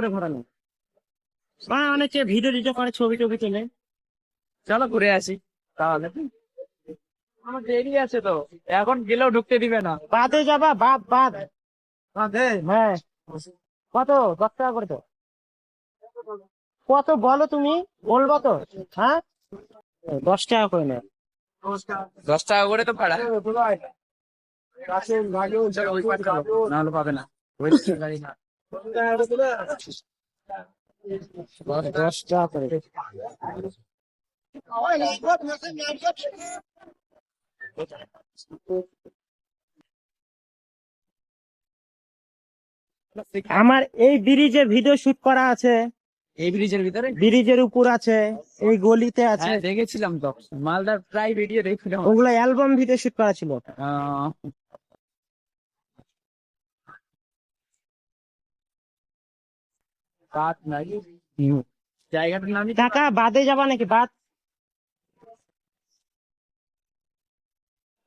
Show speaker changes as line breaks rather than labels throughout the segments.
করে ঘোরানো বা অনেকে ভিডিও টিডিও করে ছবি টবি তোলে।
চলো ঘুরে আসি। তাহলে আমার দেরি আছে তো। এখন গেলেও ঢুকতে দিবে না।
বাদে যাবা বাদ বাদ।
বাদে?
হ্যাঁ। কত? দশ টাকা করে তো। কত বলো তুমি? বলব তো। হ্যাঁ? দশ টাকা করে নেয়
দশ টাকা করে তো ভাড়া। পাবে না। ওই গাড়ি না।
দশ টাকা করে আমার এই ব্রিজে ভিডিও শুট করা আছে।
এই ব্রিজের ভিতরে?
ব্রিজের উপর আছে এই গলিতে আছে।
হ্যাঁ দেখেছিলাম তো। মালদার প্রায় ভিডিও দেখছিলাম
ওগুলো অ্যালবাম ভিডিও শুট করা ছিল।
কাঠ নাকি জায়গাটার নামই
টাকা বাদে যাবা নাকি? বাদ।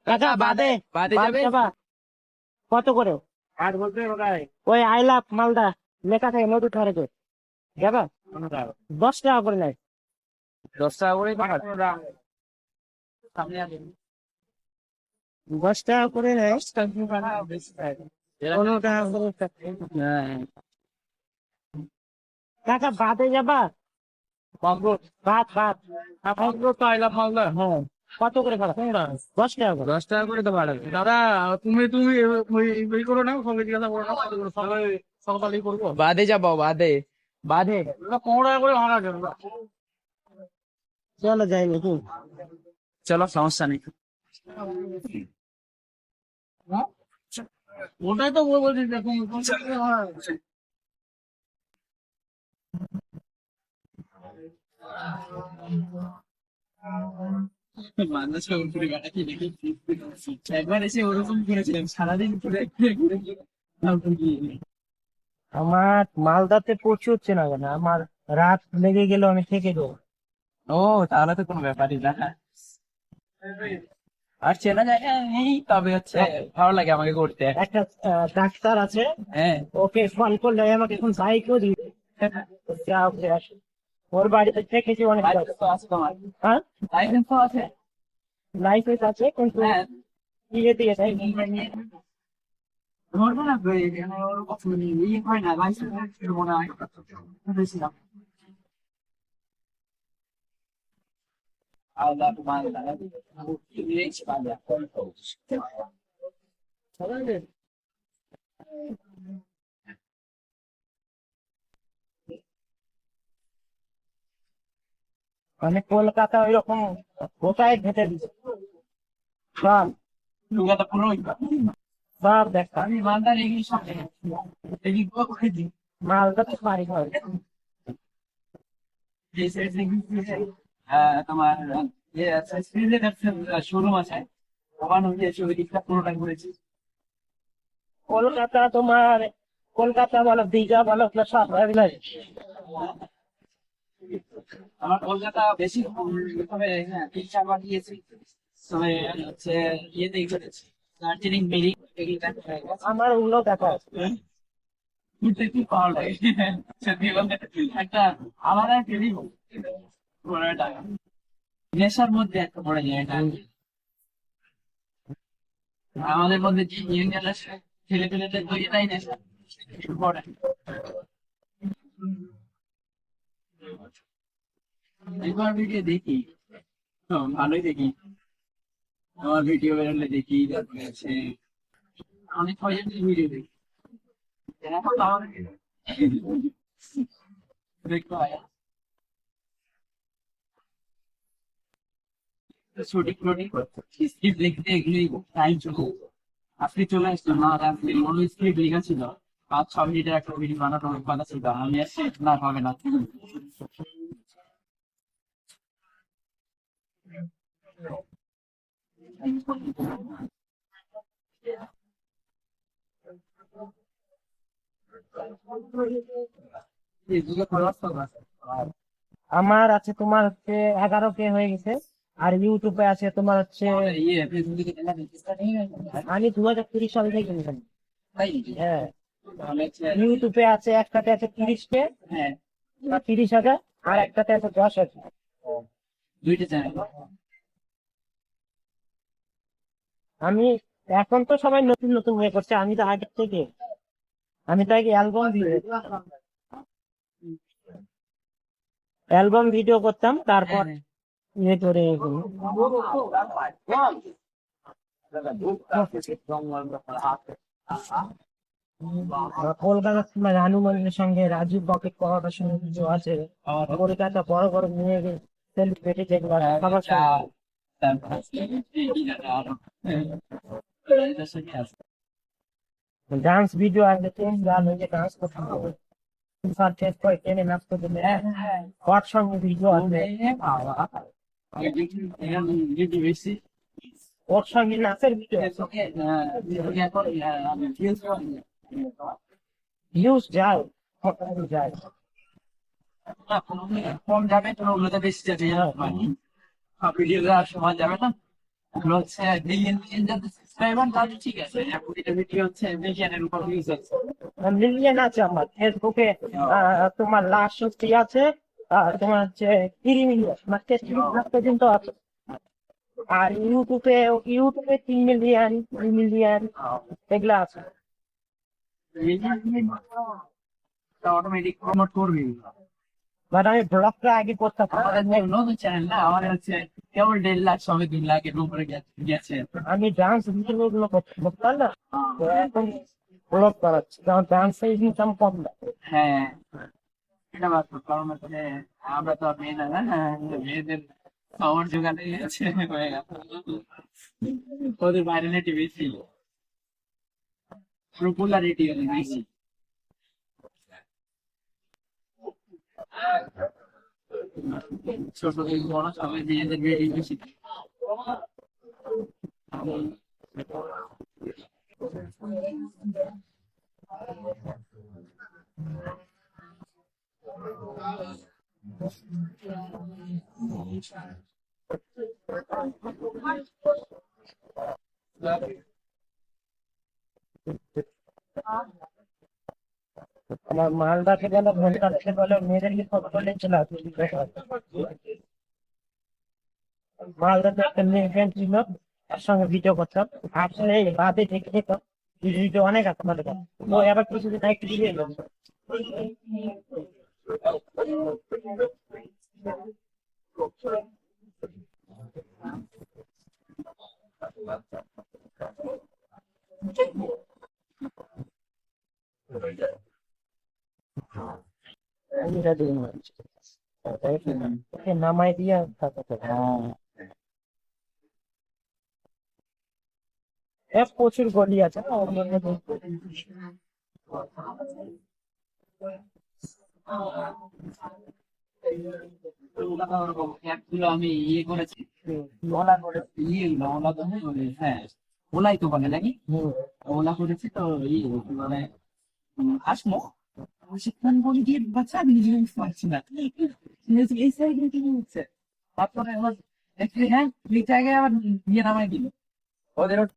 টাকা বাদে
বাদে। যাবে?
কত করে?
কাঠ বলতে
ওই আই লাভ মালদা লেখা থাকে ধারে করে যাবা? দশ টাকা করে নেয়।
দশ টাকা করে
দশ টাকা করে নেয়। পনেরো টাকা করে
হ্যাঁ
টাকা বাদে যাবা? বাদ বাদ হ্যাঁ। কত করে ভাড়া? দশ টাকা করে।
দশ টাকা করে তো ভাড়া।
দাদা তুমি তুমি ওই ওই করো না সঙ্গে জিজ্ঞাসা করো না সকালে সকালেই করব।
বাদে যাব বাদে। বাদে?
পনেরো টাকা করে ভাড়া দেবো।
চলো যাই নাকি
চলো সমস্যা নেই।
ওটাই তো বলছি দেখুন
মানুষ উপরে গাড়াচ্ছি দেখি একবার এসে ওরকম করেছিলাম সারাদিন ঘুরে ঘুরে ঘুরে ঘুরে।
আমার মালদাতে পৌঁছচ্ছে না কেন? আমার রাত লেগে গেল আমি থেকে দেবো।
ও তাহলে তো কোনো ব্যাপারই না। আর চেনা জায়গা নেই তবে হচ্ছে ভালো লাগে আমাকে করতে।
একটা ডাক্তার আছে।
হ্যাঁ।
ওকে ফোন করলে আমাকে এখন বাইকও দিবে। যা ওকে আসে ওর বাড়িতে থেকেছি অনেক হ্যাঁ
লাইসেন্স আছে
লাইসেন্স আছে কিন্তু ইয়ে দিয়ে দেয়
ধরবে না তো, এখানে ওর কথা নেই, ই হয় না লাইসেন্স মনে হয় বুঝেছিলাম আলাদা তোমার
মানে কলকাতা ওইরকম কোথায় ঘেটে দিচ্ছে সব।
লুকাটা পুরো
সব দেখা।
আমি মালদা
মালদা তো বাড়ি ঘর।
যে সাইড থেকে তোমার শোরুম আছে। ওখানে যে ছবি ঘুরেছি
কলকাতা তোমার কলকাতা বলো দীঘা বলো সব।
আমার কলকাতা বেশি তবে হ্যাঁ তিন চারবার গিয়েছি। তবে হচ্ছে ইয়েতেই ঘুরেছি দার্জিলিং হয়ে গেছে।
আমার ওগুলো দেখা আছে।
ঘুরতে খুব ভালো লাগে। সত্যি বলতে একটা আলাদা ফিলিং ঘোরাটা। নেশার মধ্যে একটা পড়ে যায় এটা আমাদের মধ্যে যে ইয়ে নেশা ছেলে পেলেদের তো এটাই নেশা। পড়ে। একবার ভিডিও দেখি। তো ভালোই দেখি। আমার ভিডিও বেরোলে দেখি, তারপরে আছে অনেক কয়জনের ভিডিও দেখি। আমার হয় টাইম চলে। আজকে চলে আসতো না আজকে অন্য স্ক্রিপ্ট লেখা পাঁচ ছ মিনিটের একটা ভিডিও বানানো কথা ছিল আমি আসছি না হবে না।
আমার আছে তোমার হচ্ছে এগারো কে হয়ে গেছে আর ইউটিউবে আছে তোমার হচ্ছে
ইয়ে
আমি দু হাজার কুড়ি সাল থেকে হ্যাঁ। ইউটিউবে আছে একটাতে আছে তিরিশ কে
হ্যাঁ
তিরিশ হাজার আর একটাতে আছে দশ হাজার।
দুইটা চ্যানেল।
আমি এখন তো সবাই নতুন নতুন হয়ে করছে আমি তো আগে থেকে। আমি তো আগে অ্যালবাম ভিডিও অ্যালবাম ভিডিও করতাম তারপর ইয়ে করে এগুলো। আর কলকাতা রানু সঙ্গে রাজীব করার সঙ্গে কিছু আছে কলকাতা বড় বড় নিয়ে সেলিব্রিটি যেগুলো আছে, সবার ডান্স ভিডিও আসলে চেঞ্জ গান হয়ে ডান্স করতে হবে চেঞ্জ করে টেনে নাচ করতে দিলে হট সঙ্গে ভিডিও আসবে ওর সঙ্গে নাচের ভিডিও ভিউজ যায় যায়।
কম যাবে তো ওগুলোতে বেশি যাবে ভিডিও দেওয়ার সময় যাবে না। ওগুলো হচ্ছে মিলিয়ন সাবস্ক্রাইবার ঠিক আছে। আর ভিডিও হচ্ছে মিলিয়নের উপর ভিউজ হচ্ছে
মিলিয়ন আছে আমার। ফেসবুকে তোমার লাশ সত্যি আছে। আর তোমার হচ্ছে তিরি মিলিয়ন মানে তেত্রিশ লাখ পর্যন্ত আছে। আর ইউটিউবে ইউটিউবে তিন মিলিয়ন দুই মিলিয়ন এগুলো আছে।
অটোমেটিক প্রমোট করবে
বাট আমি ব্লগটা আগে করতাম
আমাদের যে নতুন চ্যানেল না আমাদের হচ্ছে কেবল দেড় লাখ সঙ্গে তিন লাখের উপরে গে- গেছে
আমি ডান্স ভিডিও গুলো করতে- করতাম না তো এখন ব্লগ করাচ্ছি কারণ ডান্সের ইনকাম কম না
হ্যাঁ এটা বাস্তব কারণ হচ্ছে আমরা তো আর মেয়ে না হ্যাঁ মেয়েদের খবর জোগাড় আছে হয়ে গেল ওদের ভাইরালিটি বেশি পপুলারিটি বেশি ছোট থেকে বড় সবাই মেয়েদের বেশি বেশি
আমার মালদাকে গেলে ভোলকারকে বলে মেয়েদেরকে ফটো আসবে মালদাতে ছিল, তার সঙ্গে ভিডিও করতাম। আসলে এই বাদে দেখে যেতাম ভিডিও অনেক আছে আমাদের। ও এবার কিছুদিন একটু দিয়ে এলো। এটা দিয়ে মারছে। ওকে নামাই দিয়ে তারপর এ প্রচুর গলি আছে না
আমি ইয়ে করেছি ওলা করে ইয়ে ওলা তো হ্যাঁ ওলাই তো বলে নাকি ওলা করেছি তো ইয়ে মানে উম, সেখান বলে গিয়ে বাচ্চা আমি নিজে বুঝতে পারছি না এই সাইডে কি হচ্ছে তারপরে হ্যাঁ এই জায়গায় আবার ইয়ে নামাই দিল ওদের